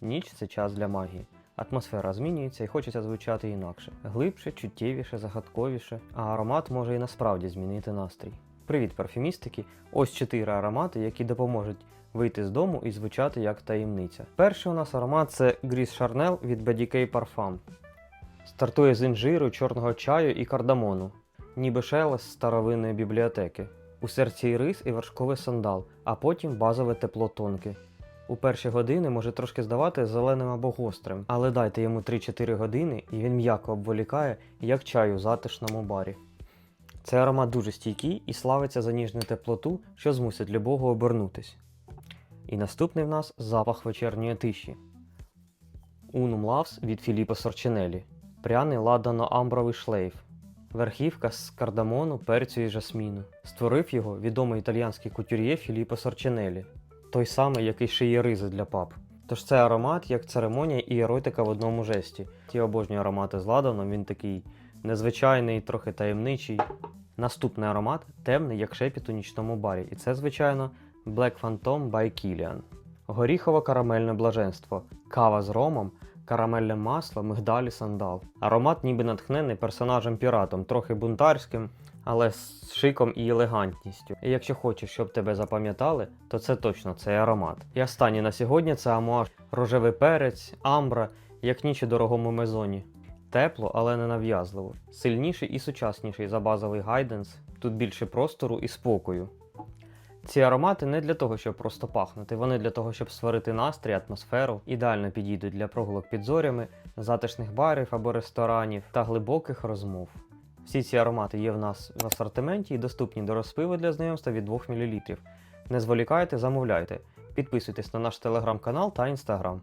Ніч це час для магії. Атмосфера змінюється і хочеться звучати інакше. Глибше, чуттєвіше, загадковіше, а аромат може і насправді змінити настрій. Привіт, парфюмістики! Ось чотири аромати, які допоможуть вийти з дому і звучати як таємниця. Перший у нас аромат це Gris Charnel від BDK Parfum. Стартує з інжиру, чорного чаю і кардамону, ніби шелест старовинної бібліотеки. У серці рис і вершковий сандал, а потім базове тепло тонке. У перші години може трошки здавати зеленим або гострим, але дайте йому 3-4 години і він м'яко обволікає, як чай у затишному барі. Цей аромат дуже стійкий і славиться за ніжну теплоту, що змусить любого обернутись. І наступний в нас запах вечірньої тиші. Unum Loves від Філіппо Сорчинелі. Пряний ладано-амбровий шлейф. Верхівка з кардамону, перцю і жасміну. Створив його відомий італіянський кутюр'є Філіппо Сорчинелі, той самий, який шиє ризи для пап. Тож це аромат як церемонія і еротика в одному жесті. Ті обожнюю аромати з ладаном, він такий незвичайний, трохи таємничий. Наступний аромат темний, як шепіт у нічному барі. І це, звичайно, Black Phantom by Kilian. Горіхово карамельне блаженство, кава з ромом, карамельне масло, мигдалі, сандал. Аромат ніби натхнений персонажем піратом, трохи бунтарським, але з шиком і елегантністю. І якщо хочеш, щоб тебе запам'ятали, то це точно цей аромат. І останній на сьогодні це амуаж рожевий перець, амбра, як ніч у дорогому мезоні. Тепло, але не нав'язливо. Сильніший і сучасніший за базовий гайденс. Тут більше простору і спокою. Ці аромати не для того, щоб просто пахнути, вони для того, щоб створити настрій, атмосферу, ідеально підійдуть для прогулок під зорями, затишних барів або ресторанів та глибоких розмов. Всі ці аромати є в нас в асортименті і доступні до розпиву для знайомства від 2 мл. Не зволікайте, замовляйте. Підписуйтесь на наш телеграм-канал та інстаграм.